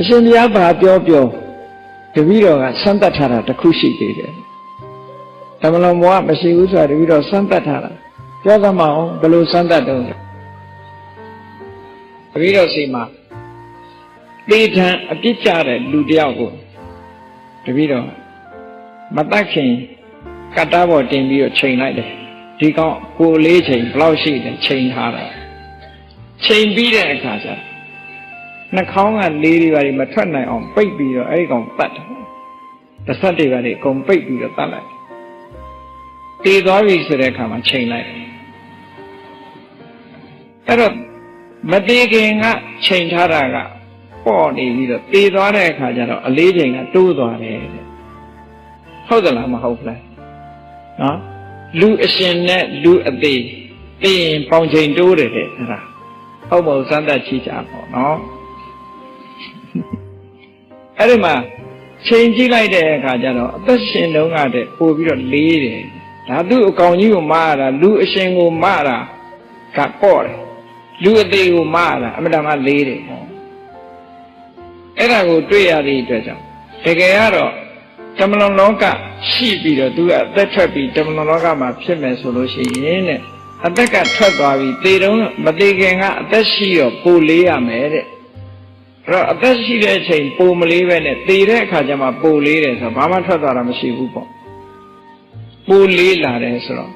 အရှင်ဘုရားဘာပြောပြောတပည့်တော်ကစမ်းသပ်ထားတာတစ်ခုရှိသေးတယ်ဓမ္မလုံးဘဝမရှိဘူးဆိုတာတပည့်တော်စမ်းသပ်ထားတာပြောသမှာအောင်ဘယ်လိုစမ်းသပ်တုံးလဲတပည့်တော်စီမှာတေထံအပြစ်ကြတဲ့လူတစ်ယောက်ကိုတပည့်တော်မတတ်ခင်ကတ္တဘောတင်ပြီးတော့ချိန်လိုက်တယ်ဒီကောင်ကိုလေးချိန်ဘယ်လောက်ရှိတယ်ချိန်ထားတာချိန်ပြီးတဲ့အခါကျတော့ နှာခေါင်းကလေးတွေပါတွေမထွက်နိုင်အောင်ပိတ်ပြီးတော့အဲ့ဒီကောင်တတ်တယ်တစ်ဆက်တွေပါတွေအကုန်ပိတ်ပြီးတော့တတ်လိုက်တည်သွားပြီဆိုတဲ့အခါမှာချိန်လိုက်တယ်အဲ့တော့မတည်ခင်ကချိန်ထားတာကပေါ့နေပြီးတော့တည်သွားတဲ့အခါကျတော့အလေးချိန်ကတိုးသွားတယ်တဲ့ဟုတ်သလားမဟုတ်ဘူးလားနော်လူအရှင်နဲ့လူအသေးသိရင်ပေါင်ချိန်တိုးတယ်တဲ့အဲ့ဒါဟုတ်မဟုတ်စမ်းသပ်ချိကြပေါ့နော် အဲ့ဒီမှာချိန်ကြည့်လိုက်တဲ့အခါကျတော့အသက်ရှင်တုန်းကတည်းပို့ပြီးတော့လေးတယ်ဒါသူ့အကောင်ကြီးကိုမရတာလူအရှင်ကိုမရတာကပေါ့တယ်လူအသေးကိုမရတာအမှန်တမ်းလေးတယ်ဟောအဲ့ဒါကိုတွေ့ရတဲ့အတွက်ကြောင့်တကယ်ကတော့တမလွန်လောကရှိပြီးတော့သူကအသက်ထွက်ပြီးတမလွန်လောကမှာဖြစ်မယ်ဆိုလို့ရှိရင်တဲ့အသက်ကထွက်သွားပြီးသေတုံးမသေးခင်ကအသက်ရှိတော့ပိုလေးရမယ်တဲ့ အဲ့တော့အသက်ရှိတဲ့အချိန်ပိုမလေးပဲနဲ့သေတဲ့အခါကျမှပိုလေးတယ်ဆိုတော့ဘာမှထွက်သွားတာမရှိဘူးပေါ့ပိုလေးလာတယ်ဆိုတော့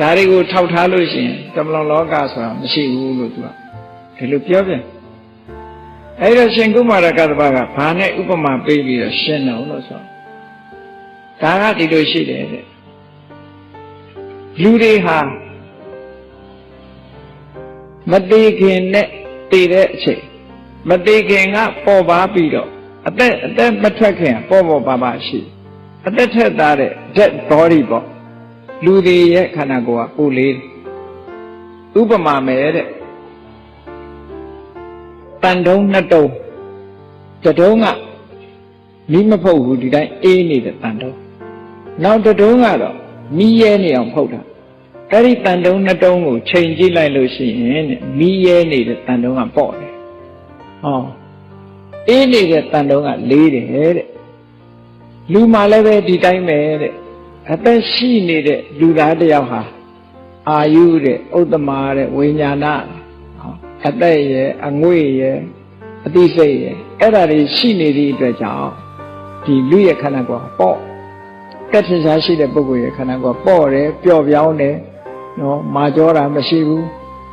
ဒါတွေကိုထောက်ထားလို့ရှိရင်တမလွန်လောကဆိုတာမရှိဘူးလို့သူကဒီလိုပြောပြန်အဲ့တော့ရှင်ကုမာရကတ္တပကဘာနဲ့ဥပမာပေးပြီးတော့ရှင်းတယ်လို့ဆိုဒါကဒီလိုရှိတယ်တဲ့လူတွေဟာမတေခင်နဲ့တည်တဲ့အချိန် မတေခင်ကပေါ်ပါပြီးတော့အသက်အသက်မထွက်ခင်ပေါ်ပေါ်ပါပါရှိအသက်ထက်သားတဲ့ dead body ပေါ့လူတွေရဲ့ခန္ဓာကိုယ်ကပိုလေးဥပမာမယ်တဲ့တန်တုံးနှစ်တုံးတတုံးကမိမဖုတ်ဘူးဒီတိုင်းအေးနေတဲ့တန်တုံးနောက်တတုံးကတော့မိရဲနေအောင်ဖုတ်တာအဲ့ဒီတန်တုံးနှစ်တုံးကိုချိန်ကြည့်လိုက်လို့ရှိရင်တဲ့မိရဲနေတဲ့တန်တုံးကပေါ့တယ် ဟောအေးနေတဲ့တန်တုံးကလေးတယ်တဲ့လူမှလည်းပဲဒီတိုင်းပဲတဲ့အသက်ရှိနေတဲ့လူသားတစ်ယောက်ဟာအာယုတဲ့ဥတ္တမတဲ့ဝိညာဏအသက်ရဲ့အငွေ့ရဲ့အသိစိတ်ရဲ့အဲ့ဒါတွေရှိနေသည့်အတွက်ကြောင့်ဒီလူရဲ့ခန္ဓာကိုယ်ပေါ့ကက်ထင်ရှားရှိတဲ့ပုဂ္ဂိုလ်ရဲ့ခန္ဓာကိုယ်ပေါ့တယ်ပျော့ပြောင်းတယ်နော်မာကြောတာမရှိဘူး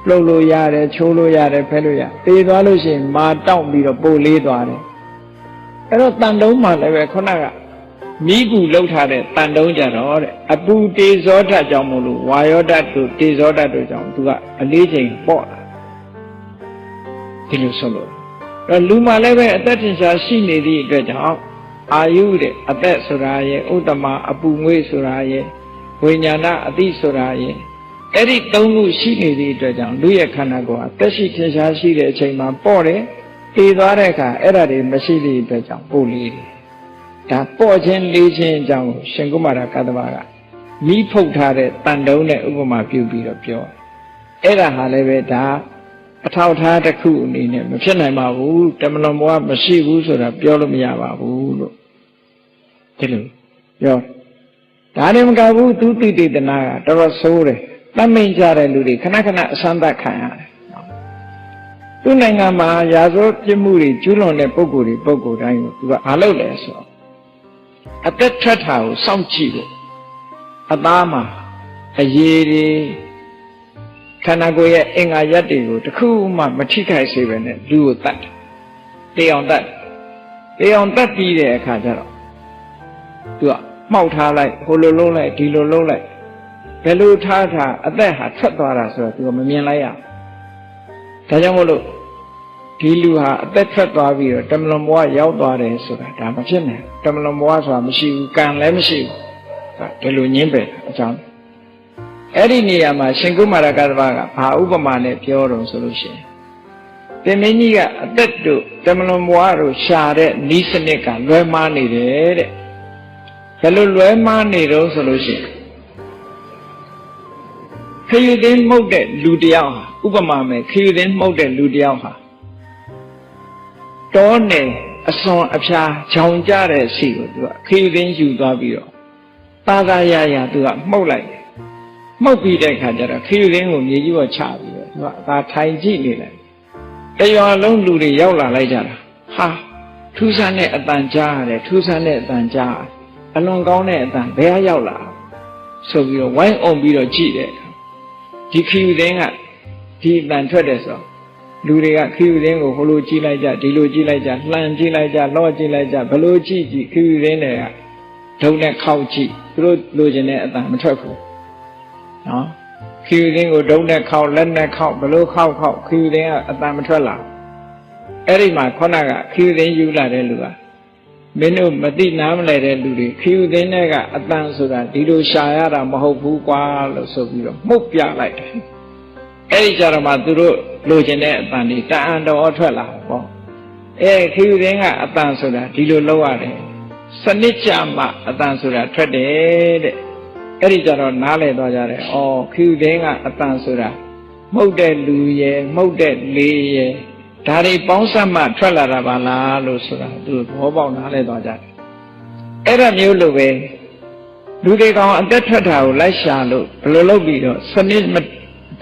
လှုပ်လို့ရတယ်ချိုးလို့ရတယ်ဖဲလို့ရတေးသွားလို့ရှိရင်မာတောင့်ပြီးတော့ပိုလေးသွားတယ်အဲ့တော့တန်တုံးမှလည်းပဲခုနကမိကူလှုပ်ထားတဲ့တန်တုံးကြတော့တဲ့အပူတေဇောဓာတ်ကြောင့်မို့လို့ဝါယောဓာတ်တို့တေဇောဓာတ်တို့ကြောင့်သူကအလေးချိန်ပေါ့တာဒီလိုဆိုလို့အဲ့လူမှလည်းပဲအသက်ထင်ရှားရှိနေသည့်အတွက်ကြောင့်အာယုတဲ့အသက်ဆိုတာရဲ့ဥတ္တမအပူငွေ့ဆိုတာရဲ့ဝိညာဏအတိဆိုတာရဲ့ အဲ့ဒီသုံးခုရှိနေသည့်အတွက်ကြောင့်လူရဲ့ခန္ဓာကိုယ်ဟာတက်ရှိထင်ရှားရှိတဲ့အချိန်မှာပေါ့တယ်ပြေးသွားတဲ့အခါအဲ့ဒါတွေမရှိသည့်အတွက်ကြောင့်ပို့လေးတယ်ဒါပေါ့ခြင်းလေးခြင်းအကြောင်းကိုရှင်ကုမာရကတ္တဗကမိဖုတ်ထားတဲ့တန်တုံးနဲ့ဥပမာပြုပြီးတော့ပြောအဲ့ဒါဟာလည်းပဲဒါအထောက်ထားတစ်ခုအနေနဲ့မဖြစ်နိုင်ပါဘူးတမလွန်ဘဝမရှိဘူးဆိုတာပြောလို့မရပါဘူးလို့ဒီလိုပြောဒါနဲ့မကဘူးသူတိတိတနာကတော်တော်ဆိုးတယ် တတ်မိန်ကြတဲ့လူတွေခဏခဏအစမ်းသတ်ခံရတယ်သူ့နိုင်ငံမှာရာဇဝတ်ပြစ်မှုတွေကျူးလွန်တဲ့ပုံကိုယ်တွေပုံကိုယ်တိုင်းကိုသူကအားလုပ်လဲဆိုတော့အသက်ထွက်တာကိုစောင့်ကြည့်လို့အသားမှာအရေးတွေခန္ဓာကိုယ်ရဲ့အင်္ဂါရက်တွေကိုတခုမှမထိခိုက်စေဘဲနဲ့လူကိုတတ်တယ်တေအောင်တတ်တေအောင်တတ်ပြီးတဲ့အခါကျတော့သူကမှောက်ထားလိုက်ဟိုလိုလုံးလိုက်ဒီလိုလုံးလိုက် ဘယ်လိုထားထားအသက်ဟာထွက်သွားတာဆိုတော့သူကမမြင်လိုက်ရဒါကြောင့်မို့လို့ဒီလူဟာအသက်ထွက်သွားပြီးတော့တမလွန်ဘဝရောက်သွားတယ်ဆိုတာဒါမဖြစ်နိုင်တမလွန်ဘဝဆိုတာမရှိဘူးကံလည်းမရှိဘူးဒီလိုညင်းပယ်အကြောင်းအဲ့ဒီနေရာမှာရှင်ကုမာရကသဘာကဘာဥပမာနဲ့ပြောတော့ဆိုလို့ရှိရင်သင်မင်းကြီးကအသက်တို့တမလွန်ဘဝတို့ရှာတဲ့နီးစနစ်ကလွဲမားနေတယ်တဲ့ဘယ်လိုလွဲမားနေတော့ဆိုလို့ရှိရင် ခရီးသည်မှုတ်တဲ့လူတယောက်ဟာဥပမာမယ်ခရီးသည်မှုတ်တဲ့လူတယောက်ဟာတောနယ်အစွန်အဖျားဂျောင်ကြတဲ့စီကိုသူကခေရင်းယူသွားပြီးတော့သာသာရရသူကမှုတ်လိုက်တယ်မှုတ်ပြီးတဲ့အခါကျတော့ခေရင်းကိုမြေကြီးပေါ်ချပြီးတော့သူကအသာထိုင်ကြည့်နေလိုက်တရွာလုံးလူတွေရောက်လာလိုက်ကြတာဟာထူးဆန်းတဲ့အတန်ကြားရတယ်ထူးဆန်းတဲ့အတန်ကြားရတယ်အလွန်ကောင်းတဲ့အတန်ဘယ်ကရောက်လာဆိုပြီးတော့ဝိုင်းအောင်ပြီးတော့ကြည့်တယ် ဒီခီယူတင်းကဒီအတန်ထွက်တယ်ဆိုတော့လူတွေကခီယူတင်းကိုဟိုလိုကြည့်လိုက်ကြဒီလိုကြည့်လိုက်ကြလှန်ကြည့်လိုက်ကြလော့ကြည့်လိုက်ကြဘလို့ကြည့်ကြည့်ခီယူတင်းတွေကဒုံနဲ့ခောက်ကြည့်သူတို့လိုချင်တဲ့အတန်မထွက်ဘူးနော်ခီယူတင်းကိုဒုံနဲ့ခောက်လက်နဲ့ခောက်ဘလို့ခောက်ခောက်ခီယူတင်းကအတန်မထွက်လာအဲ့ဒီမှာခေါနကခီယူတင်းယူလာတဲ့လူက မင်းတို့မသိနားမလဲတဲ့လူတွေခီယူတင်းတွေကအတန်ဆိုတာဒီလိုရှာရတာမဟုတ်ဘူးကွာလို့ဆိုပြီးတော့မှုတ်ပြလိုက်တယ်အဲ့ဒီကြတော့မှသူတို့လိုချင်တဲ့အတန်တွေတအံတော်ထွက်လာတယ်ပေါ့အဲခီယူတင်းကအတန်ဆိုတာဒီလိုလောက်ရတယ်စနစ်ကြမှအတန်ဆိုတာထွက်တယ်တဲ့အဲ့ဒီကြတော့နားလည်သွားကြတယ်ဩခီယူတင်းကအတန်ဆိုတာမှုတ်တဲ့လူရဲ့မှုတ်တဲ့လေးရဲ့ ဒါတွေပေါင်းစပ်မှထွက်လာတာပါလားလို့ဆိုတာသူသဘောပေါက်နားလည်သွားကြတယ်အဲ့ဒါမျိုးလိုပဲလူတွေကောင်အသက်ထွက်တာကိုလိုက်ရှာလို့ဘယ်လိုလုပ်ပြီးတော့စနစ်မ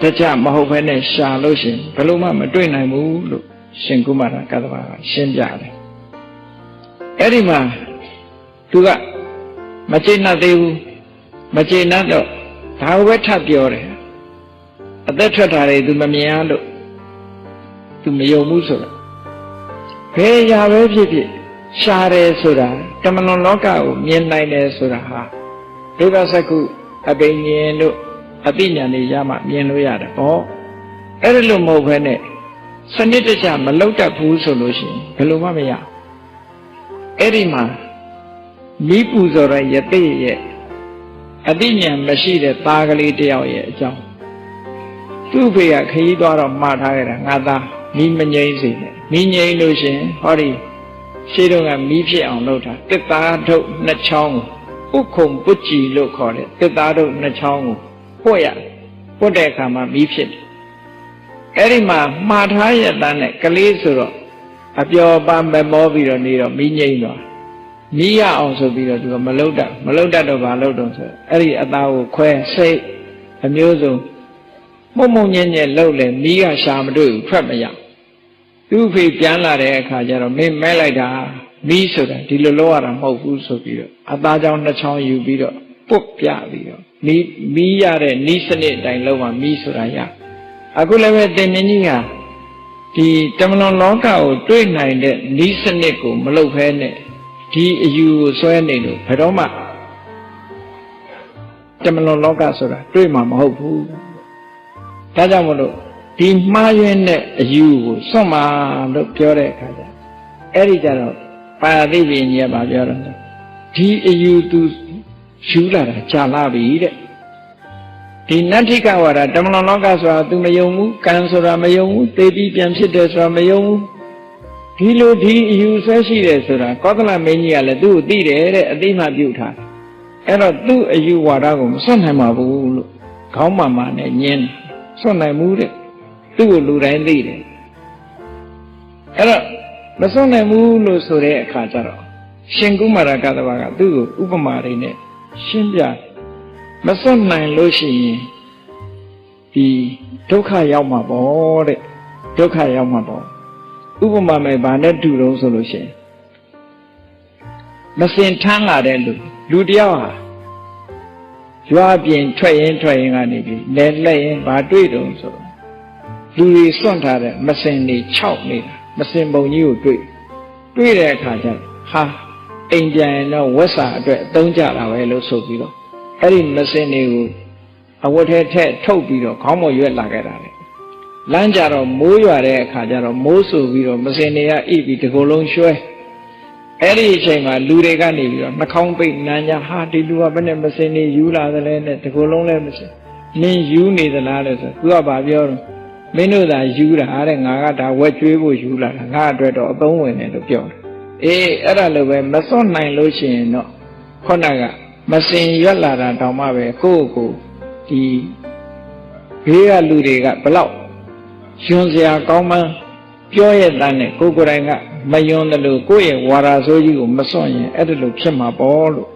တကြမဟုတ်ဘဲနဲ့ရှာလို့ရှင်ဘယ်လိုမှမတွေ့နိုင်ဘူးလို့ရှင်ကုမာရကသဘာကရှင်းပြတယ်အဲ့ဒီမှာသူကမကျေနပ်သေးဘူးမကျေနပ်တော့ဒါဝဲထပ်ပြောတယ်အသက်ထွက်တာတွေသူမမြင်ရလို့ သူမယုံဘူးဆိုတာဘယ်ရာပဲဖြစ်ဖြစ်ရှားတယ်ဆိုတာတမလွန်လောကကိုမြင်နိုင်တယ်ဆိုတာဟာဒုက္ခစကုအပိဉ္ဉ်တို့အတိညာနေရမှမြင်လို့ရတယ်ဟောအဲ့ဒါလို့မဟုတ်ဘဲနဲ့စနစ်တကျမလောက်တတ်ဘူးဆိုလို့ရှိရင်ဘယ်လိုမှမရအဲ့ဒီမှာမိပူဇော်တဲ့ယသိရဲ့အတိညာမရှိတဲ့သားကလေးတယောက်ရဲ့အကြောင်းသူ့ဖေကခရီးသွားတော့မှားထားခဲ့တာငါသား မိမငိမ့်စေနဲ့မိငိမ့်လို့ရှင်ဟောဒီရှေးတော့ကမိဖြစ်အောင်လုပ်တာတစ်သားထုတ်နှစ်ချောင်းကိုဥခုံပုတ်ကြည်လို့ခေါ်တယ်တစ်သားထုတ်နှစ်ချောင်းကိုပွက်ရပွက်တဲ့အခါမှာမိဖြစ်တယ်အဲ့ဒီမှာမှားထားရတဲ့နဲ့ကလေးဆိုတော့အပျော်ပါမမောပြီးတော့နေတော့မိငိမ့်သွားမိရအောင်ဆိုပြီးတော့သူကမလုတ်တတ်မလုတ်တတ်တော့ဘာလုတ်တော့ဆိုအဲ့ဒီအသားကိုခွဲစိတ်အမျိုးစုံ မှုံမှုံညံ့ညံ့လှုပ်လေမိကရှာမတွေ့ဘူးထွက်မရသူ့ဖေပြန်လာတဲ့အခါကျတော့မင်းမဲလိုက်တာမိဆိုတာဒီလိုလောက်ရတာမဟုတ်ဘူးဆိုပြီးတော့အသားချောင်းနှစ်ချောင်းယူပြီးတော့ပုတ်ပြပြီးတော့မိမိရတဲ့နီးစနစ်အတိုင်းလောက်မှမိဆိုတာရအခုလည်းပဲတင်မင်းကြီးဟာဒီတမလွန်လောကကိုတွေ့နိုင်တဲ့နီးစနစ်ကိုမလုပ်ဖဲနဲ့ဒီအယူကိုဆွဲနေလို့ဘယ်တော့မှတမလွန်လောကဆိုတာတွေ့မှာမဟုတ်ဘူး ဒါကြောင့်မလို့ဒီမှားယွင်းတဲ့အယူကိုစွန့်မှာလို့ပြောတဲ့အခါကျအဲ့ဒီကြတော့ပါဠိပင်ကြီးကပြောတော့ဒီအယူသူယူလာတာကြာလာပြီတဲ့ဒီနတ္ထိကဝါဒတမလွန်လောကဆိုတာ तू မယုံဘူးကံဆိုတာမယုံဘူးသေပြီးပြန်ဖြစ်တယ်ဆိုတာမယုံဘူးဒီလိုဒီအယူဆွဲရှိတယ်ဆိုတာကောသလမင်းကြီးကလည်းသူ့ကိုသိတယ်တဲ့အသိမှပြုထားအဲ့တော့သူ့အယူဝါဒကိုမစွန့်နိုင်ပါဘူးလို့ခေါင်းမာမာနဲ့ညင်း စွန့်နိုင်မှုတဲ့သူ့ကိုလူတိုင်းသိတယ်အဲ့တော့မစွန့်နိုင်ဘူးလို့ဆိုတဲ့အခါကျတော့ရှင်ကုမာရကတဘာကသူ့ကိုဥပမာတွေနဲ့ရှင်းပြမစွန့်နိုင်လို့ရှိရင်ဒီဒုက္ခရောက်မှာပေါ့တဲ့ဒုက္ခရောက်မှာပေါ့ဥပမာမဲ့ဗာနဲ့တူတော့ဆိုလို့ရှိရင်မစင်ထမ်းလာတဲ့လူလူတယောက်ဟာ ရွာပြင်ထွက်ရင်ထွက်ရင်ကနေပြီးလဲလက်ရင်ဗာတွေ့တုံဆိုတော့လူတွေစွန့်ထားတဲ့မစင်တွေ6နေတာမစင်ပုံကြီးကိုတွေ့တွေ့တဲ့အခါကျဟာအိမ်ပြန်ရင်တော့ဝက်စာအတွက်အသုံးကြတာပဲလို့ဆိုပြီးတော့အဲ့ဒီမစင်တွေကိုအဝတ်ထဲထည့်ထုတ်ပြီးတော့ခေါင်းပေါ်ရွက်လာခဲ့တာလေလမ်းကြတော့မိုးရွာတဲ့အခါကျတော့မိုးဆူပြီးတော့မစင်တွေကဣပြီးတကိုယ်လုံးရွှဲ အဲ့ဒီအချိန်မှာလူတွေကနေပြီးတော့နှာခေါင်းပိတ်နမ်းကြဟာဒီလူကဘယ်နဲ့မစင်နေယူလာသလဲနဲ့တကိုယ်လုံးလည်းမစင်နင်းယူနေသလားလို့ဆိုသူကဘာပြောတော့မင်းတို့သာယူတာတဲ့ငါကဒါဝက်ကျွေးဖို့ယူလာတာငါအတွက်တော့အသုံးဝင်တယ်လို့ပြောတယ်အေးအဲ့ဒါလိုပဲမစွန့်နိုင်လို့ရှိရင်တော့ခုနကမစင်ရွက်လာတာတောင်မှပဲကိုယ့်ကိုဒီဘေးကလူတွေကဘလောက်ရှင်စရာကောင်းမှန်း ပြောရဲ့တန်းနဲ့ကိုယ်ကိုယ်တိုင်ကမယွန်းတယ်လို့ကိုယ့်ရဲ့ဝါရာဆိုးကြီးကိုမစွန့်ရင်အဲ့ဒါလိုဖြစ်မှာပေါ့လို့